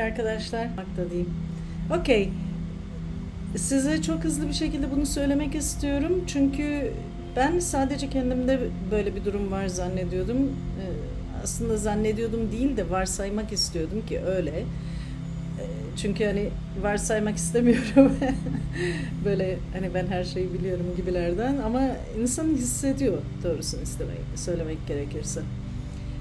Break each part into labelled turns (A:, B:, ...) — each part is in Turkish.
A: arkadaşlar. Hakta diyeyim. Okey. Size çok hızlı bir şekilde bunu söylemek istiyorum. Çünkü ben sadece kendimde böyle bir durum var zannediyordum. Ee, Aslında zannediyordum değil de varsaymak istiyordum ki öyle. Ee, Çünkü hani varsaymak istemiyorum. böyle hani ben her şeyi biliyorum gibilerden ama insan hissediyor doğrusunu istemek, söylemek gerekirse.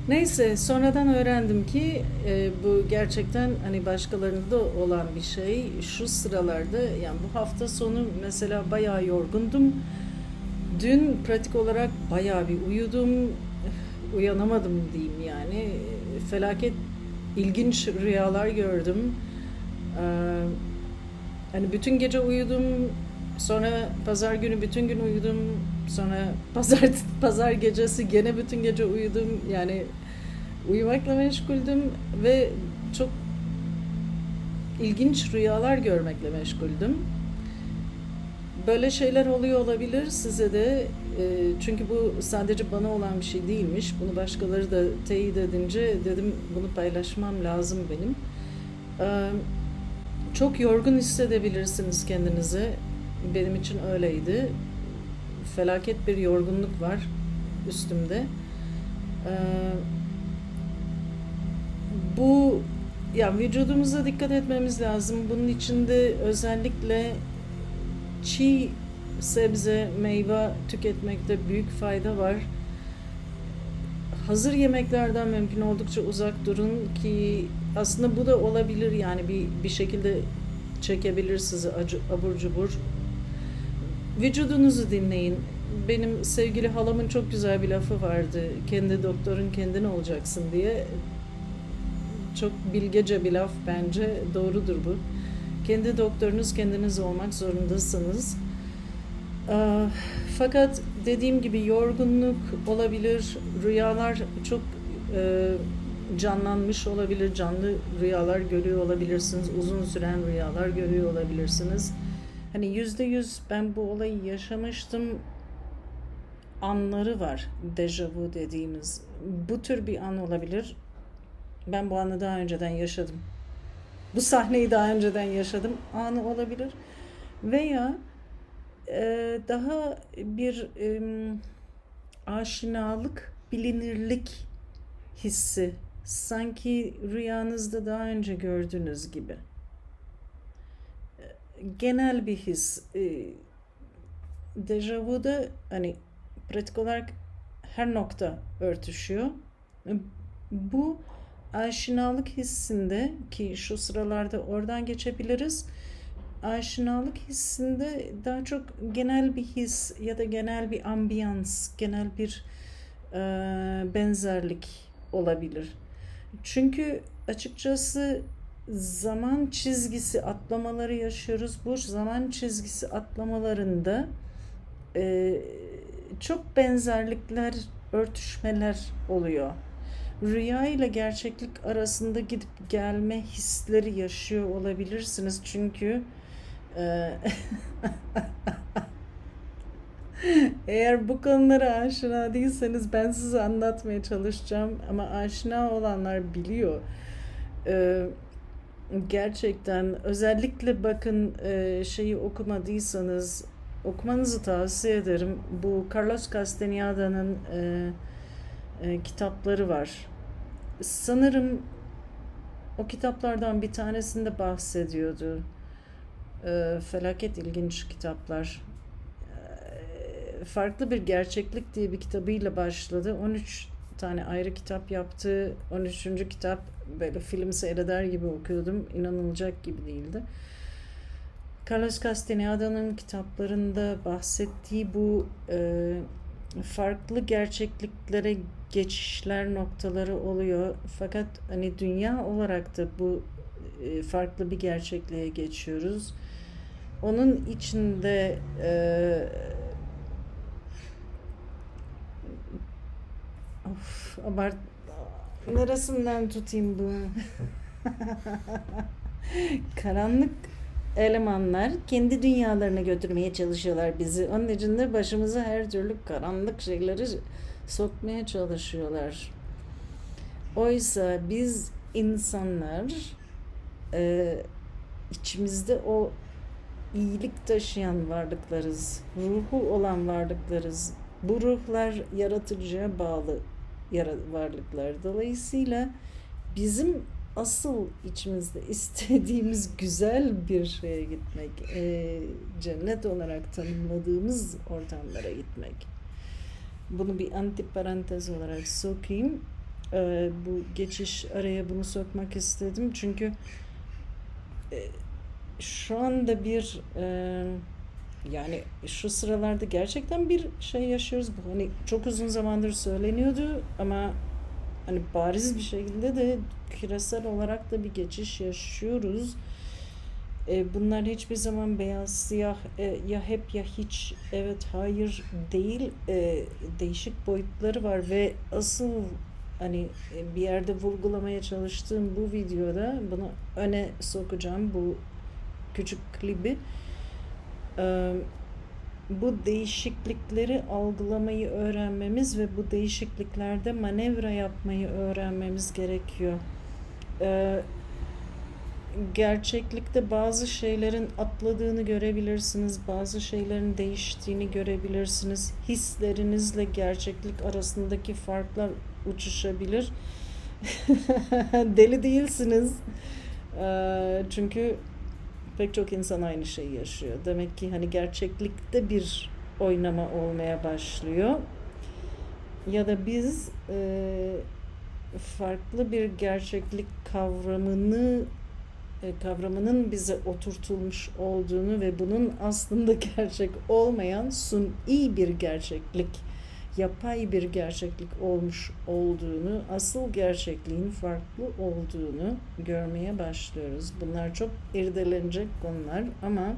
A: Neyse sonradan öğrendim ki e, bu gerçekten hani başkalarında olan bir şey. Şu sıralarda yani bu hafta sonu mesela bayağı yorgundum. Dün pratik olarak bayağı bir uyudum. Uyanamadım diyeyim yani. Felaket ilginç rüyalar gördüm. Ee, hani bütün gece uyudum. Sonra pazar günü bütün gün uyudum. Sonra pazar pazar gecesi gene bütün gece uyudum. Yani uyumakla meşguldüm ve çok ilginç rüyalar görmekle meşguldüm. Böyle şeyler oluyor olabilir size de. E, çünkü bu sadece bana olan bir şey değilmiş. Bunu başkaları da teyit edince dedim bunu paylaşmam lazım benim. E, çok yorgun hissedebilirsiniz kendinizi. Benim için öyleydi. Felaket bir yorgunluk var üstümde. Ee, bu ya vücudumuza dikkat etmemiz lazım. Bunun içinde özellikle çiğ sebze, meyve tüketmekte büyük fayda var. Hazır yemeklerden mümkün oldukça uzak durun ki aslında bu da olabilir yani bir bir şekilde çekebilir sizi acı, abur cubur. Vücudunuzu dinleyin. Benim sevgili halamın çok güzel bir lafı vardı. Kendi doktorun kendin olacaksın diye. Çok bilgece bir laf bence. Doğrudur bu. Kendi doktorunuz kendiniz olmak zorundasınız. Ee, Fakat dediğim gibi yorgunluk olabilir, rüyalar çok e, canlanmış olabilir, canlı rüyalar görüyor olabilirsiniz, uzun süren rüyalar görüyor olabilirsiniz. Hani yüzde yüz ben bu olayı yaşamıştım anları var dejavu dediğimiz. Bu tür bir an olabilir. Ben bu anı daha önceden yaşadım. Bu sahneyi daha önceden yaşadım anı olabilir. Veya e, daha bir e, aşinalık, bilinirlik hissi. Sanki rüyanızda daha önce gördüğünüz gibi. E, Genel bir his. E, dejavuda hani pratik olarak her nokta örtüşüyor. E, Bu aşinalık hissinde ki şu sıralarda oradan geçebiliriz. Aşinalık hissinde daha çok genel bir his ya da genel bir ambiyans, genel bir e, benzerlik olabilir. Çünkü açıkçası zaman çizgisi atlamaları yaşıyoruz. Bu zaman çizgisi atlamalarında e, çok benzerlikler, örtüşmeler oluyor. Rüya ile gerçeklik arasında gidip gelme hisleri yaşıyor olabilirsiniz. Çünkü e, eğer bu konulara aşina değilseniz ben size anlatmaya çalışacağım. Ama aşina olanlar biliyor. E, gerçekten özellikle bakın e, şeyi okumadıysanız okumanızı tavsiye ederim. Bu Carlos Castaneda'nın e, e, kitapları var. Sanırım o kitaplardan bir tanesinde bahsediyordu. E, felaket ilginç kitaplar. E, farklı bir gerçeklik diye bir kitabıyla başladı. 13 tane ayrı kitap yaptı. 13. kitap böyle film seyreder gibi okuyordum. İnanılacak gibi değildi. Carlos Castaneda'nın kitaplarında bahsettiği bu e, farklı gerçekliklere geçişler noktaları oluyor. Fakat hani dünya olarak da bu e, farklı bir gerçekliğe geçiyoruz. Onun içinde e, of, abart neresinden tutayım bu? Karanlık elemanlar kendi dünyalarına götürmeye çalışıyorlar bizi. Onun için de başımıza her türlü karanlık şeyleri sokmaya çalışıyorlar. Oysa biz insanlar e, içimizde o iyilik taşıyan varlıklarız. Ruhu olan varlıklarız. Bu ruhlar yaratıcıya bağlı varlıklar. Dolayısıyla bizim asıl içimizde istediğimiz güzel bir şeye gitmek, e, cennet olarak tanımladığımız ortamlara gitmek. Bunu bir antiparantez olarak sokayım. E, bu geçiş araya bunu sokmak istedim çünkü e, şu anda bir e, yani şu sıralarda gerçekten bir şey yaşıyoruz. Bu hani çok uzun zamandır söyleniyordu ama hani bariz bir şekilde de küresel olarak da bir geçiş yaşıyoruz. E, bunlar hiçbir zaman beyaz siyah e, ya hep ya hiç evet hayır değil E, değişik boyutları var ve asıl hani bir yerde vurgulamaya çalıştığım bu videoda bunu öne sokacağım bu küçük klibi. Bu değişiklikleri algılamayı öğrenmemiz ve bu değişikliklerde manevra yapmayı öğrenmemiz gerekiyor. Gerçeklikte bazı şeylerin atladığını görebilirsiniz, bazı şeylerin değiştiğini görebilirsiniz. Hislerinizle gerçeklik arasındaki farklar uçuşabilir. Deli değilsiniz. Ee, çünkü pek çok insan aynı şeyi yaşıyor. Demek ki hani gerçeklikte bir oynama olmaya başlıyor. Ya da biz e, farklı bir gerçeklik kavramını kavramının bize oturtulmuş olduğunu ve bunun aslında gerçek olmayan suni bir gerçeklik, yapay bir gerçeklik olmuş olduğunu, asıl gerçekliğin farklı olduğunu görmeye başlıyoruz. Bunlar çok irdelenecek konular ama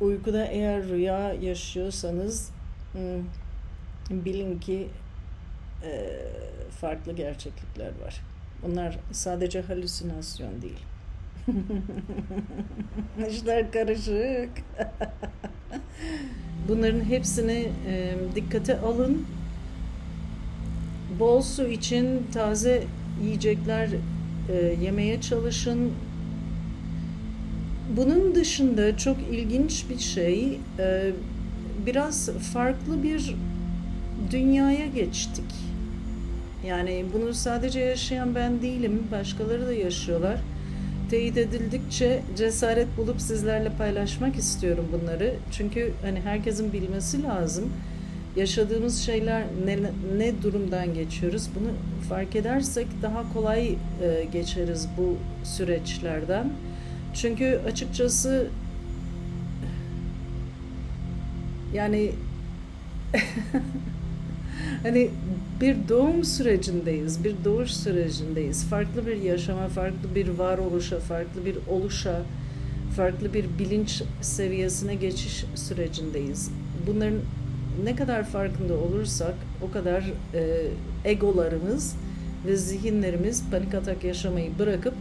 A: uykuda eğer rüya yaşıyorsanız hmm, bilin ki e, farklı gerçeklikler var. Bunlar sadece halüsinasyon değil. İşler karışık. Bunların hepsini e, dikkate alın. Bol su için taze yiyecekler e, yemeye çalışın. Bunun dışında çok ilginç bir şey, e, biraz farklı bir dünyaya geçtik. Yani bunu sadece yaşayan ben değilim, başkaları da yaşıyorlar. Teyit edildikçe cesaret bulup sizlerle paylaşmak istiyorum bunları. Çünkü hani herkesin bilmesi lazım. Yaşadığımız şeyler ne, ne durumdan geçiyoruz bunu fark edersek daha kolay e, geçeriz bu süreçlerden. Çünkü açıkçası yani hani bir doğum sürecindeyiz, bir doğuş sürecindeyiz. Farklı bir yaşama, farklı bir varoluşa, farklı bir oluşa, farklı bir bilinç seviyesine geçiş sürecindeyiz. Bunların ne kadar farkında olursak o kadar e, egolarımız ve zihinlerimiz panik atak yaşamayı bırakıp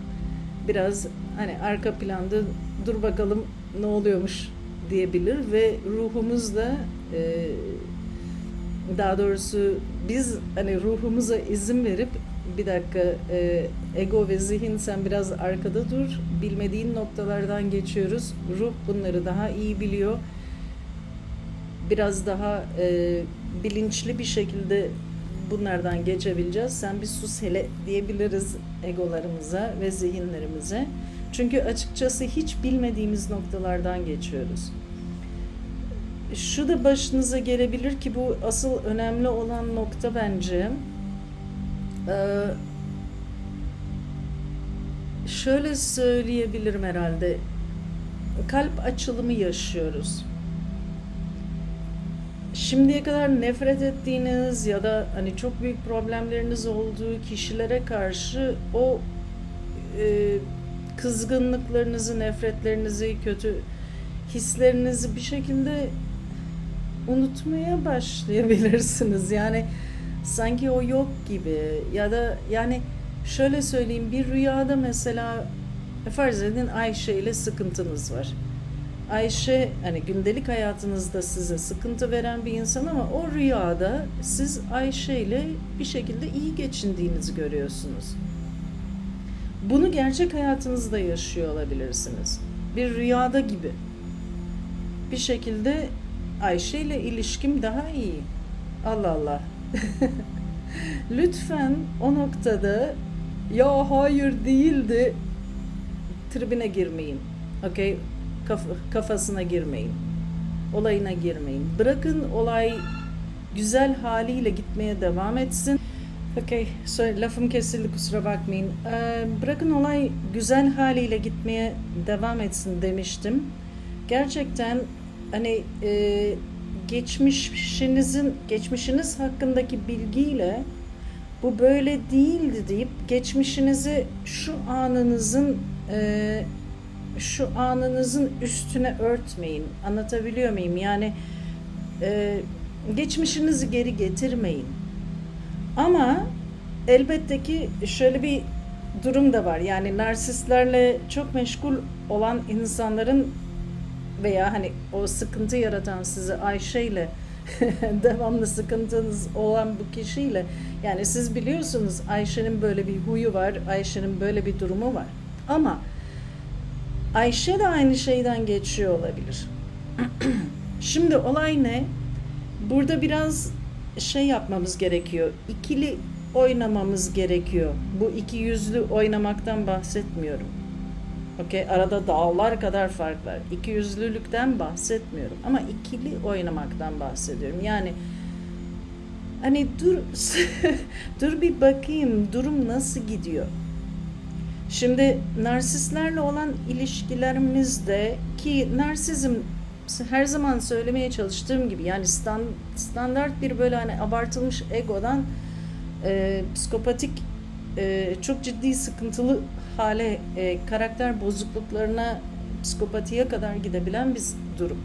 A: biraz hani arka planda dur bakalım ne oluyormuş diyebilir ve ruhumuz da e, daha doğrusu biz hani ruhumuza izin verip bir dakika e, ego ve zihin sen biraz arkada dur bilmediğin noktalardan geçiyoruz. Ruh bunları daha iyi biliyor. Biraz daha e, bilinçli bir şekilde bunlardan geçebileceğiz. Sen bir sus hele diyebiliriz egolarımıza ve zihinlerimize. Çünkü açıkçası hiç bilmediğimiz noktalardan geçiyoruz şu da başınıza gelebilir ki bu asıl önemli olan nokta bence. Ee, şöyle söyleyebilirim herhalde. Kalp açılımı yaşıyoruz. Şimdiye kadar nefret ettiğiniz ya da hani çok büyük problemleriniz olduğu kişilere karşı o e, kızgınlıklarınızı, nefretlerinizi, kötü hislerinizi bir şekilde unutmaya başlayabilirsiniz. Yani sanki o yok gibi ya da yani şöyle söyleyeyim bir rüyada mesela farz edin Ayşe ile sıkıntınız var. Ayşe hani gündelik hayatınızda size sıkıntı veren bir insan ama o rüyada siz Ayşe ile bir şekilde iyi geçindiğinizi görüyorsunuz. Bunu gerçek hayatınızda yaşıyor olabilirsiniz. Bir rüyada gibi. Bir şekilde Ayşe ile ilişkim daha iyi. Allah Allah. Lütfen o noktada ya hayır değildi tribine girmeyin. Okey? Kaf- kafasına girmeyin. Olayına girmeyin. Bırakın olay güzel haliyle gitmeye devam etsin. Okey, so, lafım kesildi kusura bakmayın. Ee, bırakın olay güzel haliyle gitmeye devam etsin demiştim. Gerçekten hani e, geçmişinizin geçmişiniz hakkındaki bilgiyle bu böyle değildi deyip geçmişinizi şu anınızın e, şu anınızın üstüne örtmeyin. Anlatabiliyor muyum? Yani e, geçmişinizi geri getirmeyin. Ama elbette ki şöyle bir durum da var. Yani narsistlerle çok meşgul olan insanların veya hani o sıkıntı yaratan sizi Ayşe ile devamlı sıkıntınız olan bu kişiyle yani siz biliyorsunuz Ayşe'nin böyle bir huyu var, Ayşe'nin böyle bir durumu var. Ama Ayşe de aynı şeyden geçiyor olabilir. Şimdi olay ne? Burada biraz şey yapmamız gerekiyor. İkili oynamamız gerekiyor. Bu iki yüzlü oynamaktan bahsetmiyorum. Okey, arada dağlar kadar fark var. İki yüzlülükten bahsetmiyorum ama ikili oynamaktan bahsediyorum. Yani hani dur dur bir bakayım durum nasıl gidiyor. Şimdi narsistlerle olan ilişkilerimizde ki narsizm her zaman söylemeye çalıştığım gibi yani stand, standart bir böyle hani abartılmış egodan e, psikopatik e, çok ciddi sıkıntılı hale e, karakter bozukluklarına psikopatiye kadar gidebilen bir durum.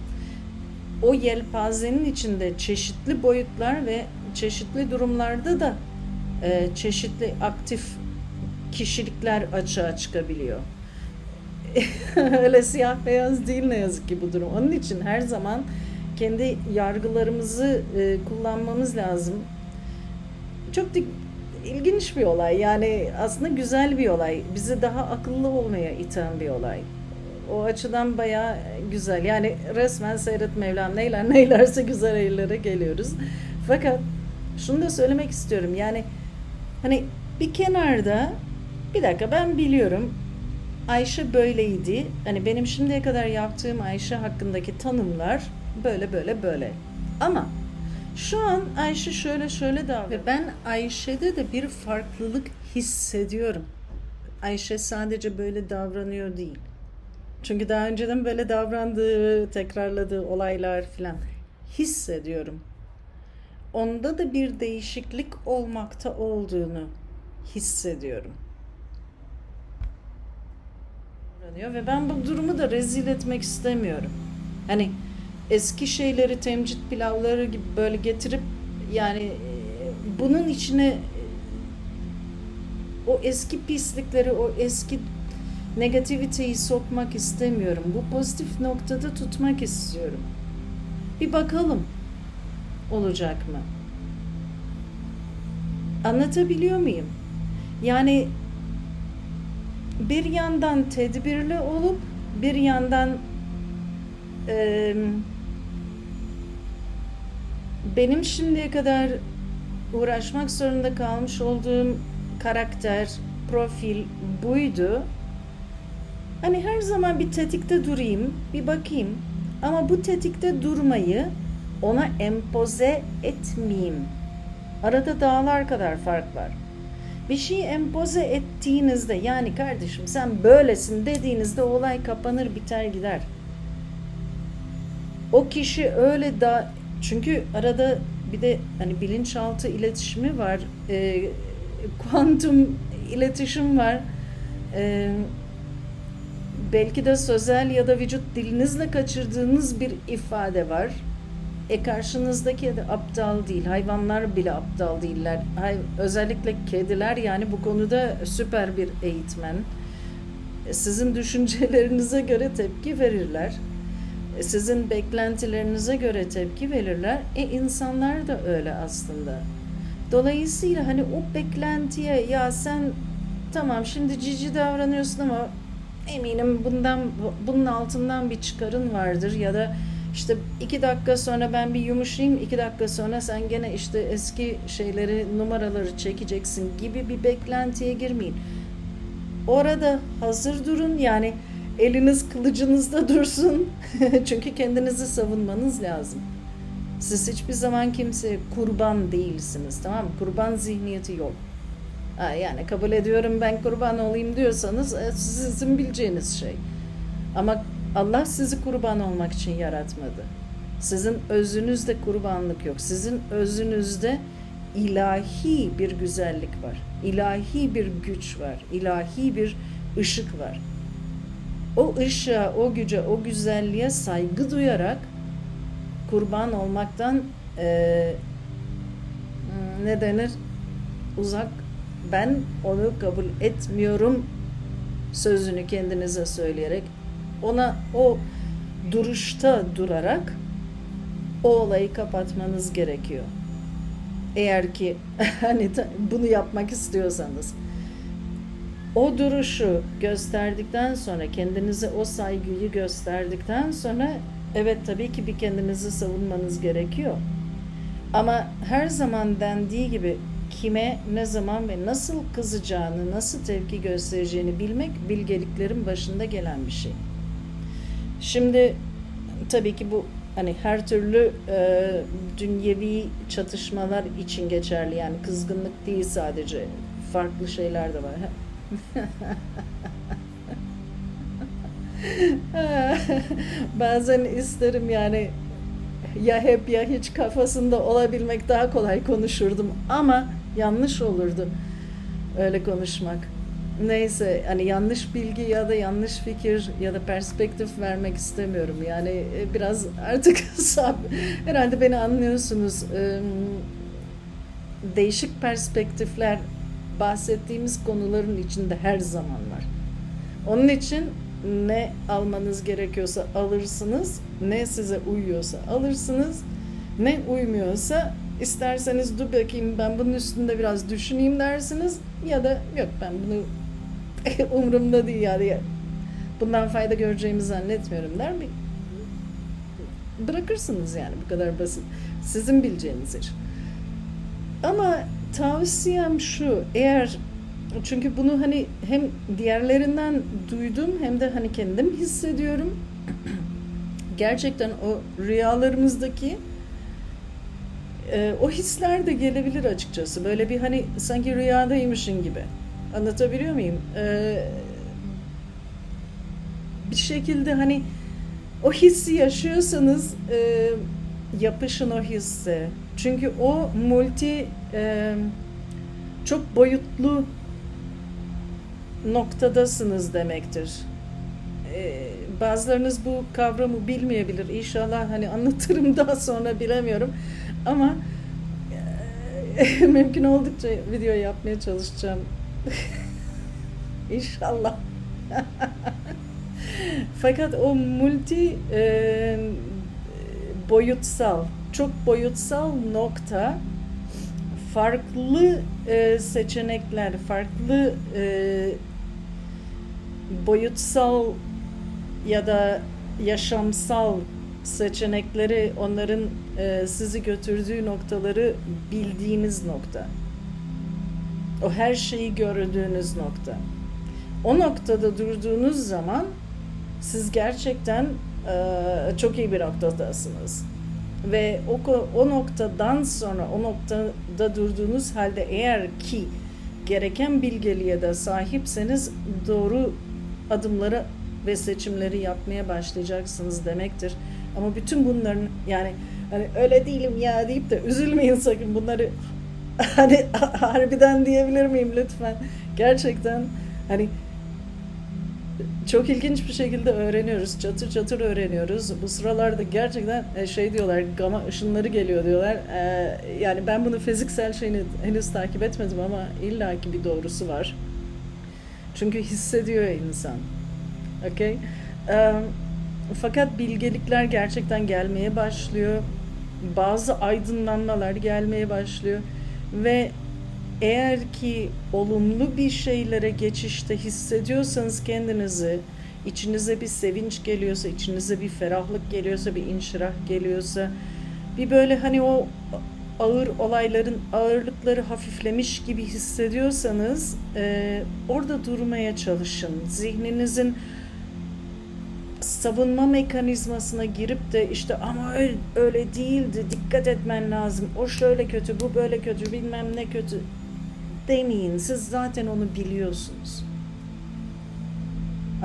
A: O yelpazenin içinde çeşitli boyutlar ve çeşitli durumlarda da e, çeşitli aktif kişilikler açığa çıkabiliyor. Öyle siyah beyaz değil ne yazık ki bu durum. Onun için her zaman kendi yargılarımızı e, kullanmamız lazım. Çok da ilginç bir olay. Yani aslında güzel bir olay. Bizi daha akıllı olmaya iten bir olay. O açıdan bayağı güzel. Yani resmen seyret Mevlam neyler neylerse güzel yerlere geliyoruz. Fakat şunu da söylemek istiyorum. Yani hani bir kenarda bir dakika ben biliyorum Ayşe böyleydi. Hani benim şimdiye kadar yaptığım Ayşe hakkındaki tanımlar böyle böyle böyle. Ama şu an Ayşe şöyle şöyle davranıyor. Ve ben Ayşe'de de bir farklılık hissediyorum. Ayşe sadece böyle davranıyor değil. Çünkü daha önceden böyle davrandığı, tekrarladığı olaylar filan hissediyorum. Onda da bir değişiklik olmakta olduğunu hissediyorum. Ve ben bu durumu da rezil etmek istemiyorum. Hani eski şeyleri temcit pilavları gibi böyle getirip yani e, bunun içine e, o eski pislikleri, o eski negativiteyi sokmak istemiyorum. Bu pozitif noktada tutmak istiyorum. Bir bakalım olacak mı? Anlatabiliyor muyum? Yani bir yandan tedbirli olup bir yandan e, benim şimdiye kadar uğraşmak zorunda kalmış olduğum karakter, profil buydu. Hani her zaman bir tetikte durayım, bir bakayım. Ama bu tetikte durmayı ona empoze etmeyeyim. Arada dağlar kadar fark var. Bir şeyi empoze ettiğinizde yani kardeşim sen böylesin dediğinizde olay kapanır biter gider. O kişi öyle da çünkü arada bir de hani bilinçaltı iletişimi var, e, kuantum iletişim var. E, belki de sözel ya da vücut dilinizle kaçırdığınız bir ifade var. E karşınızdaki de aptal değil. Hayvanlar bile aptal değiller. Hay, özellikle kediler yani bu konuda süper bir eğitmen. E, sizin düşüncelerinize göre tepki verirler. E, sizin beklentilerinize göre tepki verirler. E insanlar da öyle aslında. Dolayısıyla hani o beklentiye ya sen tamam şimdi cici davranıyorsun ama eminim bundan bunun altından bir çıkarın vardır ya da işte iki dakika sonra ben bir yumuşayayım, iki dakika sonra sen gene işte eski şeyleri, numaraları çekeceksin gibi bir beklentiye girmeyin. Orada hazır durun yani eliniz kılıcınızda dursun çünkü kendinizi savunmanız lazım. Siz hiçbir zaman kimseye kurban değilsiniz tamam mı? Kurban zihniyeti yok. Yani kabul ediyorum ben kurban olayım diyorsanız e, sizin bileceğiniz şey. Ama Allah sizi kurban olmak için yaratmadı. Sizin özünüzde kurbanlık yok. Sizin özünüzde ilahi bir güzellik var. İlahi bir güç var. İlahi bir ışık var. O ışığa, o güce, o güzelliğe saygı duyarak kurban olmaktan e, ne denir? Uzak. Ben onu kabul etmiyorum sözünü kendinize söyleyerek ona o duruşta durarak o olayı kapatmanız gerekiyor. Eğer ki hani bunu yapmak istiyorsanız o duruşu gösterdikten sonra kendinize o saygıyı gösterdikten sonra evet tabii ki bir kendinizi savunmanız gerekiyor. Ama her zaman dendiği gibi kime, ne zaman ve nasıl kızacağını, nasıl tepki göstereceğini bilmek bilgeliklerin başında gelen bir şey. Şimdi tabii ki bu hani her türlü e, dünyevi çatışmalar için geçerli yani kızgınlık değil sadece farklı şeyler de var. Bazen isterim yani ya hep ya hiç kafasında olabilmek daha kolay konuşurdum ama yanlış olurdu öyle konuşmak. Neyse hani yanlış bilgi ya da yanlış fikir ya da perspektif vermek istemiyorum. Yani e, biraz artık herhalde beni anlıyorsunuz. Değişik perspektifler bahsettiğimiz konuların içinde her zaman var. Onun için ne almanız gerekiyorsa alırsınız, ne size uyuyorsa alırsınız, ne uymuyorsa isterseniz dur bakayım ben bunun üstünde biraz düşüneyim dersiniz ya da yok ben bunu umurumda değil yani bundan fayda göreceğimi zannetmiyorum der mi? Bırakırsınız yani bu kadar basit. Sizin bileceğiniz iş. Ama tavsiyem şu eğer çünkü bunu hani hem diğerlerinden duydum hem de hani kendim hissediyorum. Gerçekten o rüyalarımızdaki e, o hisler de gelebilir açıkçası. Böyle bir hani sanki rüyadaymışın gibi. Anlatabiliyor muyum? Ee, bir şekilde hani o hissi yaşıyorsanız e, yapışın o hisse. Çünkü o multi e, çok boyutlu noktadasınız demektir. Ee, bazılarınız bu kavramı bilmeyebilir. İnşallah hani anlatırım daha sonra bilemiyorum. Ama e, mümkün oldukça video yapmaya çalışacağım. İnşallah. Fakat o multi e, boyutsal, çok boyutsal nokta farklı e, seçenekler, farklı e, boyutsal ya da yaşamsal seçenekleri, onların e, sizi götürdüğü noktaları bildiğiniz nokta. O her şeyi gördüğünüz nokta. O noktada durduğunuz zaman siz gerçekten e, çok iyi bir noktadasınız. Ve o, o noktadan sonra o noktada durduğunuz halde eğer ki gereken bilgeliğe de sahipseniz doğru adımları ve seçimleri yapmaya başlayacaksınız demektir. Ama bütün bunların yani hani öyle değilim ya deyip de üzülmeyin sakın bunları hani harbiden diyebilir miyim lütfen? Gerçekten hani çok ilginç bir şekilde öğreniyoruz. Çatır çatır öğreniyoruz. Bu sıralarda gerçekten e, şey diyorlar, gama ışınları geliyor diyorlar. Ee, yani ben bunu fiziksel şeyini henüz takip etmedim ama illaki bir doğrusu var. Çünkü hissediyor insan. Okay? Ee, fakat bilgelikler gerçekten gelmeye başlıyor. Bazı aydınlanmalar gelmeye başlıyor ve eğer ki olumlu bir şeylere geçişte hissediyorsanız kendinizi, içinize bir sevinç geliyorsa, içinize bir ferahlık geliyorsa, bir inşirah geliyorsa, bir böyle hani o ağır olayların ağırlıkları hafiflemiş gibi hissediyorsanız e, orada durmaya çalışın. Zihninizin savunma mekanizmasına girip de işte ama öyle, öyle değildi dikkat etmen lazım o şöyle kötü bu böyle kötü bilmem ne kötü demeyin. Siz zaten onu biliyorsunuz.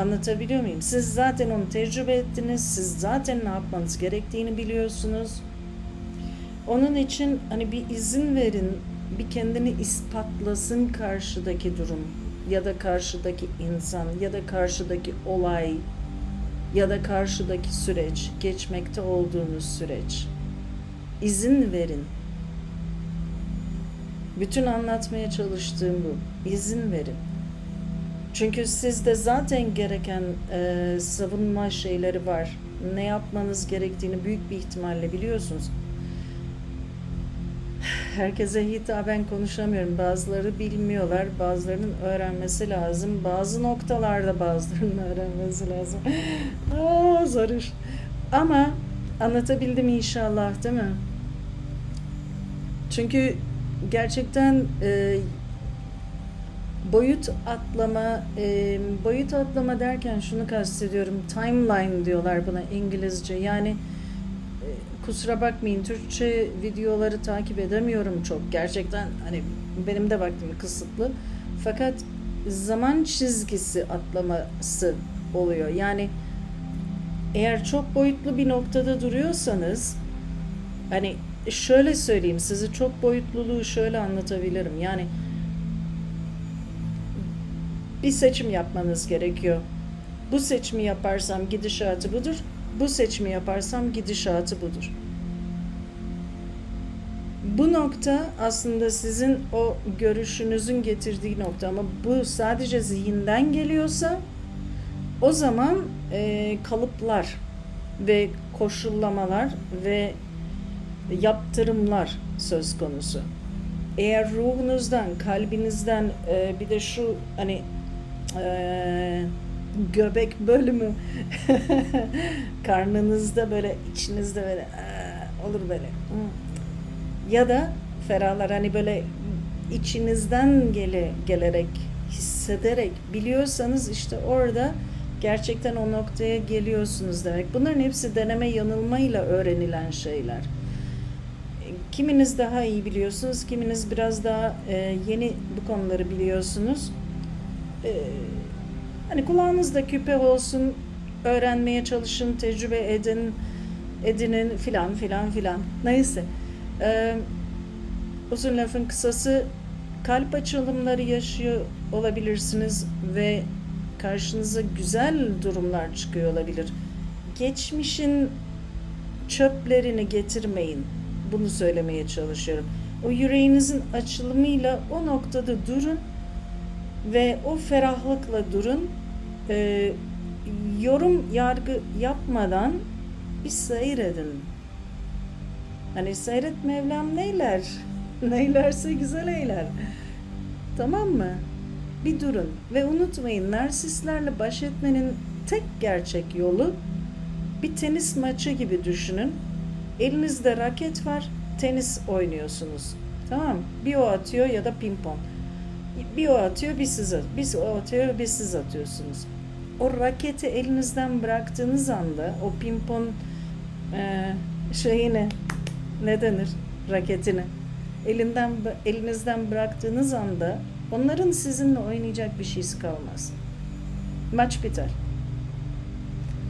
A: Anlatabiliyor muyum? Siz zaten onu tecrübe ettiniz. Siz zaten ne yapmanız gerektiğini biliyorsunuz. Onun için hani bir izin verin bir kendini ispatlasın karşıdaki durum ya da karşıdaki insan ya da karşıdaki olay ya da karşıdaki süreç, geçmekte olduğunuz süreç. İzin verin. Bütün anlatmaya çalıştığım bu. İzin verin. Çünkü sizde zaten gereken e, savunma şeyleri var. Ne yapmanız gerektiğini büyük bir ihtimalle biliyorsunuz. Herkese hitaben konuşamıyorum. Bazıları bilmiyorlar. Bazılarının öğrenmesi lazım. Bazı noktalarda bazılarının öğrenmesi lazım. Aa, zor iş. Ama anlatabildim inşallah değil mi? Çünkü gerçekten e, boyut atlama e, boyut atlama derken şunu kastediyorum. Timeline diyorlar buna İngilizce. Yani e, kusura bakmayın Türkçe videoları takip edemiyorum çok. Gerçekten hani benim de vaktim kısıtlı. Fakat zaman çizgisi atlaması oluyor. Yani eğer çok boyutlu bir noktada duruyorsanız hani şöyle söyleyeyim size çok boyutluluğu şöyle anlatabilirim. Yani bir seçim yapmanız gerekiyor. Bu seçimi yaparsam gidişatı budur. Bu seçimi yaparsam gidişatı budur. Bu nokta aslında sizin o görüşünüzün getirdiği nokta ama bu sadece zihinden geliyorsa o zaman e, kalıplar ve koşullamalar ve yaptırımlar söz konusu. Eğer ruhunuzdan, kalbinizden e, bir de şu hani e, göbek bölümü karnınızda böyle içinizde böyle e, olur böyle ya da ferahlar hani böyle içinizden gele, gelerek hissederek biliyorsanız işte orada gerçekten o noktaya geliyorsunuz demek. Bunların hepsi deneme yanılmayla öğrenilen şeyler. Kiminiz daha iyi biliyorsunuz, kiminiz biraz daha e, yeni bu konuları biliyorsunuz. E, hani kulağınızda küpe olsun, öğrenmeye çalışın, tecrübe edin, edinin filan filan filan. Neyse. E, uzun lafın kısası kalp açılımları yaşıyor olabilirsiniz ve karşınıza güzel durumlar çıkıyor olabilir. Geçmişin çöplerini getirmeyin. Bunu söylemeye çalışıyorum. O yüreğinizin açılımıyla o noktada durun ve o ferahlıkla durun. Ee, yorum, yargı yapmadan bir seyredin. Hani seyret Mevlam neyler? Neylerse güzel eyler. Tamam mı? Bir durun ve unutmayın narsistlerle baş etmenin tek gerçek yolu bir tenis maçı gibi düşünün. Elinizde raket var, tenis oynuyorsunuz. Tamam Bir o atıyor ya da pimpon. Bir o atıyor, bir siz, bir o atıyor, bir siz atıyorsunuz. O raketi elinizden bıraktığınız anda o pimpon e, şeyini ne denir raketini elinden elinizden bıraktığınız anda onların sizinle oynayacak bir şeysi kalmaz. Maç biter.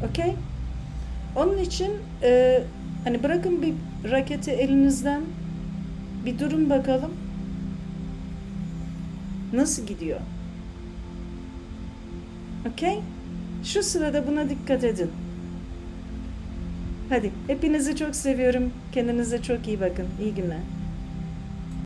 A: Okey? Onun için e, hani bırakın bir raketi elinizden bir durun bakalım. Nasıl gidiyor? Okey? Şu sırada buna dikkat edin. Hadi hepinizi çok seviyorum. Kendinize çok iyi bakın. İyi günler.